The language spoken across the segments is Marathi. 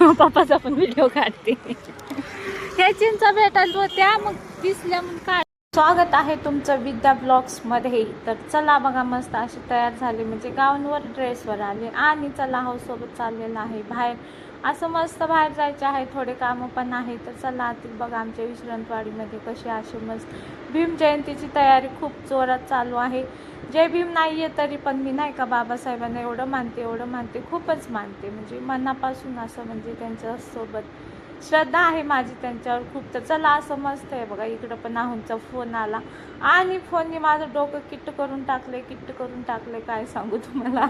पप्पाचा पण व्हिडिओ काढते. ह्या चिंचा भेटायला होत्या मग दिसल्या मग काढ स्वागत आहे तुमचं विद्या ब्लॉग्समध्ये तर चला बघा मस्त अशी तयार झाली. म्हणजे गाऊनवर ड्रेसवर आले आणि चला हो सोबत चाललेलं आहे बाहेर. असं मस्त बाहेर जायचे आहे थोडे कामं पण आहे. तर चला आतील बघा आमच्या विश्रांतवाडीमध्ये कशी अशी मस्त भीम जयंतीची तयारी खूप जोरात चालू आहे. जय भीम नाही आहे तरी पण मी नाही का बाबासाहेबांना एवढं मानते एवढं मानते खूपच मानते. म्हणजे मनापासून असं म्हणजे त्यांच्यासोबत श्रद्धा आहे माझी त्यांच्यावर खूप. तर चला असं मस्त आहे बघा इकडं पण आहुंचा फोन आला. आणि फोनने माझं डोकं किट्ट करून टाकले किट्ट करून टाकले काय सांगू तुम्हाला.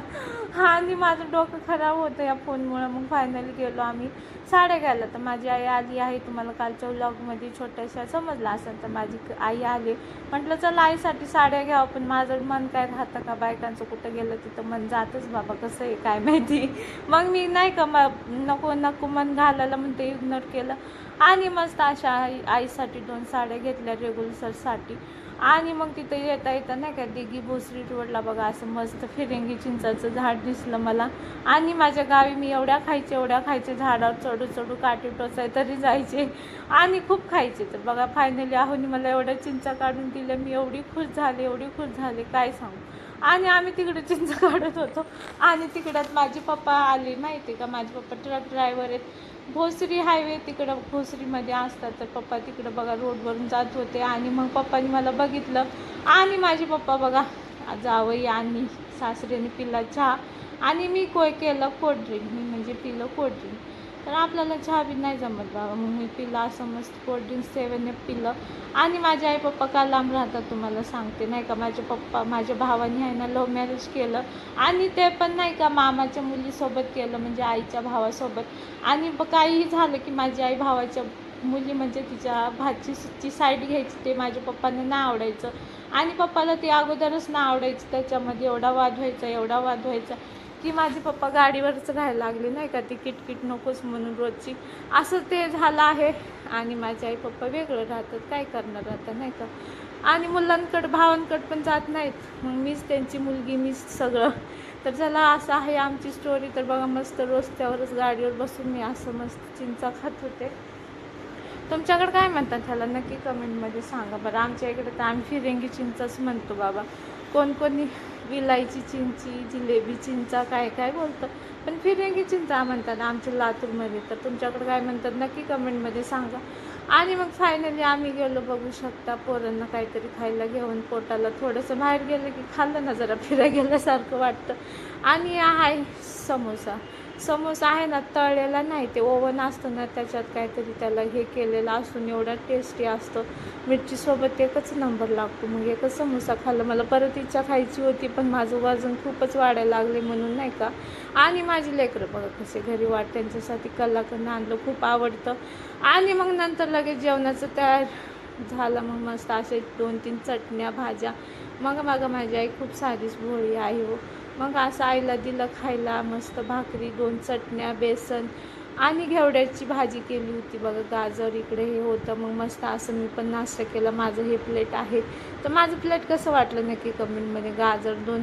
आणि माझं डोकं खराब होतं या फोनमुळं. मग फायनली गेलो आम्ही साड्या घ्यायला. तर माझी आई आली आहे तुम्हाला कालच्या व्लॉगमध्ये छोट्याशा समजलं असेल तर माझी क- आई आली. म्हटलं चला आईसाठी साड्या घ्यावं पण माझं मन काय राहतं का? बायकांचं कुठं गेलं तिथं मन जातच बाबा कसं आहे काय माहिती. मग मी नाही का मग नको नको मन घालायला म्हणते इग्नोर केलं. आणि मस्त अशा आई आईसाठी दोन साड्या घेतल्या रेग्युलरसाठी आणि मग तिथे येता येता नाही का दिघी भोसरी रोडला बघा असं मस्त फिरंगी चिंचाचं झाड दिसलं मला. आणि माझ्या गावी मी एवढ्या खायचे एवढ्या खायचे झाडावर चढू चढू काटे टोचाय तरी जायचे. आणि खूप खायचे. तर बघा फायनली आहोनी मला एवढ्या चिंचा काढून दिल्या मी एवढी खुश झाले एवढी खुश झाले. काय सांगू? आणि आम्ही तिकडे चिंच काढत होतो. आणि तिकडं माझे पप्पा आले. माहिती आहे का? माझे पप्पा ट्रक ड्रायव्हर आहेत. भोसरी हायवे तिकडं भोसरीमध्ये असतात. तर पप्पा तिकडं बघा रोडवरून जात होते. आणि मग पप्पानी मला बघितलं. आणि माझे पप्पा बघा जावई आणि सासरीने पिला चहा. आणि मी कोय केलं कोल्ड्रिंक मी म्हणजे पिलं कोल्ड्रिंक तर आपल्याला चहा बी नाही जमत बाबा मग मी पिलं असं मस्त कोल्ड्रिंक सेवन पिलं. आणि माझे आई पप्पा का लांब राहतात तुम्हाला सांगते नाही का? माझे पप्पा माझ्या भावाने आहे ना लव्ह मॅरेज केलं. आणि ते पण नाही का मामाच्या मुलीसोबत केलं म्हणजे आईच्या भावासोबत. आणि ब- काहीही झालं की माझी आई भावाच्या मुली म्हणजे तिच्या भाचीची साईड घ्यायची ते माझ्या पप्पांना ना आवडायचं. आणि पप्पाला ते अगोदरच ना आवडायचं त्याच्यामध्ये एवढा वाद व्हायचा एवढा वाद व्हायचा की माझे पप्पा गाडीवरच राहायला लागले नाही का ती किटकिट नकोच म्हणून रोजची. असं ते झालं आहे. आणि माझे आई पप्पा वेगळं राहतात काय करणार आता नाही का? आणि मुलांकडं भावांकडं पण जात नाहीत. मग मीच त्यांची मुलगी मीच सगळं. तर चला असं आहे आमची स्टोरी तर बघा मस्त रस्त्यावरच गाडीवर बसून मी असं मस्त चिंचा खात होते. तुमच्याकडे काय म्हणतात ह्याला? नक्की कमेंटमध्ये सांगा बरं. आमच्या इकडे तर आम्ही फिरेंगी चिंचाच म्हणतो बाबा. कोण कोणी विलायची चिंची जिलेबी चिंचा काय काय बोलतं. पण फिरेंगी चिंचा म्हणतात आमच्या लातूरमध्ये. तर तुमच्याकडे काय म्हणतात? नक्की कमेंटमध्ये सांगा. आणि मग फायनली आम्ही गेलो बघू शकता पोरांना काहीतरी खायला घेऊन. पोटाला थोडंसं बाहेर गेलं की खाल्लं ना जरा फिरा गेल्यासारखं वाटतं. आणि आहे समोसा. समोसा आहे ना तळलेला नाही ते ओव्हन असतं ना त्याच्यात काहीतरी त्याला हे केलेलं असून एवढा टेस्टी असतो. मिरचीसोबत एकच नंबर लागतो मग एकच समोसा खाल्ला. मला परत इच्छा खायची होती पण माझं वजन खूपच वाढायला लागले म्हणून नाही का? आणि माझी लेकरं बघा कसे घरी वाट त्यांच्यासाठी कलाकंद आणलं खूप आवडतं. आणि मग नंतर लगेच जेवणाचं तयार झालं मग मस्त असे दोन तीन चटण्या भाज्या. मग मागं माझी आई खूप साधीच भोळी आहे हो. मग असं आईला दिलं खायला मस्त भाकरी दोन चटण्या बेसन आणि घेवड्याची भाजी केली होती. बघा गाजर इकडे हे होतं. मग मस्त असं मी पण नाश्ता केला. माझं हे प्लेट आहे. तर माझं प्लेट कसं वाटलं नक्की कमेंटमध्ये गाजर दोन